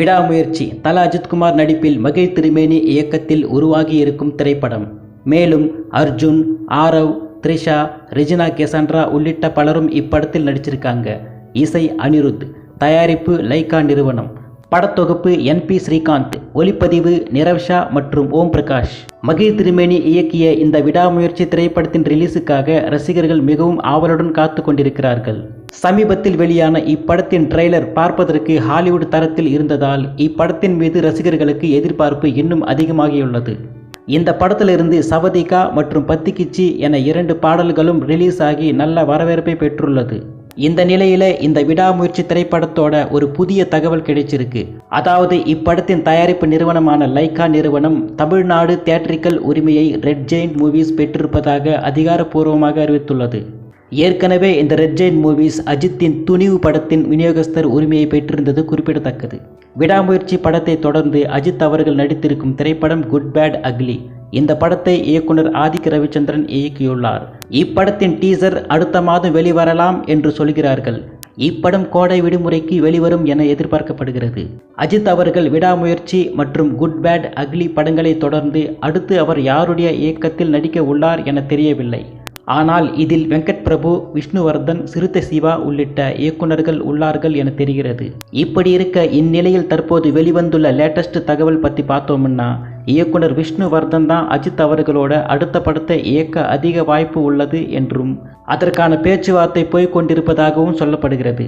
விடாமுயற்சி. தல அஜித்குமார் நடிப்பில் மகிழ் திருமேனி இயக்கத்தில் உருவாகி இருக்கும் திரைப்படம். மேலும் அர்ஜுன் ஆரவ் த்ரிஷா ரெஜினா கெசான்ட்ரா உள்ளிட்ட பலரும் இப்படத்தில் நடிச்சிருக்காங்க. இசை அனிருத் தயாரிப்பு லைகா நிறுவனம். படத்தொகுப்பு என் பி ஸ்ரீகாந்த் ஒளிப்பதிவு நிரவ்ஷா மற்றும் ஓம் பிரகாஷ். மகிழ் திருமேனி இயக்கிய இந்த விடாமுயற்சி திரைப்படத்தின் ரிலீஸுக்காக ரசிகர்கள் மிகவும் ஆவலுடன் காத்து கொண்டிருக்கிறார்கள். சமீபத்தில் வெளியான இப்படத்தின் ட்ரெய்லர் பார்ப்பதற்கு ஹாலிவுட் தரத்தில் இருந்ததால் இப்படத்தின் மீது ரசிகர்களுக்கு எதிர்பார்ப்பு இன்னும் அதிகமாகியுள்ளது. இந்த படத்திலிருந்து சவதிகா மற்றும் பத்திக்கிச்சி என இரண்டு பாடல்களும் ரிலீஸ் ஆகி நல்ல வரவேற்பை பெற்றுள்ளது. இந்த நிலையில இந்த விடாமுயற்சி திரைப்படத்தோட ஒரு புதிய தகவல் கிடைச்சிருக்கு. அதாவது இப்படத்தின் தயாரிப்பு நிறுவனமான லைகா நிறுவனம் தமிழ்நாடு தியேட்டரிக்கல் உரிமையை ரெட் ஜெயின்ட் மூவிஸ் பெற்றிருப்பதாக அதிகாரப்பூர்வமாக அறிவித்துள்ளது. ஏற்கனவே இந்த ரெட் ஜெயின் மூவிஸ் அஜித்தின் துணிவு படத்தின் விநியோகஸ்தர் உரிமையை பெற்றிருந்தது குறிப்பிடத்தக்கது. விடாமுயற்சி படத்தை தொடர்ந்து அஜித் அவர்கள் நடித்திருக்கும் திரைப்படம் குட் பேட் அக்லி இந்த படத்தை இயக்குனர் ஆதிக் ரவிச்சந்திரன் இயக்கியுள்ளார். இப்படத்தின் டீசர் அடுத்த மாதம் வெளிவரலாம் என்று சொல்கிறார்கள். இப்படம் கோடை விடுமுறைக்கு வெளிவரும் என எதிர்பார்க்கப்படுகிறது. அஜித் அவர்கள் விடாமுயற்சி மற்றும் குட் பேட் அக்லி படங்களை தொடர்ந்து அடுத்து அவர் யாருடைய இயக்கத்தில் நடிக்க உள்ளார் என தெரியவில்லை. ஆனால் இதில் வெங்கட் பிரபு விஷ்ணுவர்தன் சிறுத்தை சிவா உள்ளிட்ட இயக்குனர்கள் உள்ளார்கள் என தெரிகிறது. இப்படி இருக்க இந்நிலையில் தற்போது வெளிவந்துள்ள லேட்டஸ்ட் தகவல் பற்றி பார்த்தோம்னா இயக்குனர் விஷ்ணுவர்தன் தான் அஜித் அவர்களோட அடுத்த படத்தை இயக்க அதிக வாய்ப்பு உள்ளது என்றும் அதற்கான பேச்சுவார்த்தை போய்க் கொண்டிருப்பதாகவும் சொல்லப்படுகிறது.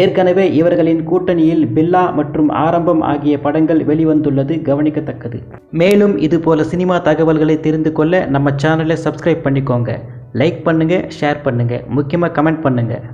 ஏற்கனவே இவர்களின் கூட்டணியில் பில்லா மற்றும் ஆரம்பம் ஆகிய படங்கள் வெளிவந்துள்ளது கவனிக்கத்தக்கது. மேலும் இதுபோல சினிமா தகவல்களை தெரிந்து கொள்ள நம்ம சேனலை சப்ஸ்கிரைப் பண்ணிக்கோங்க. லைக் பண்ணுங்கள் ஷேர் பண்ணுங்கள் முக்கியமாக கமெண்ட் பண்ணுங்கள்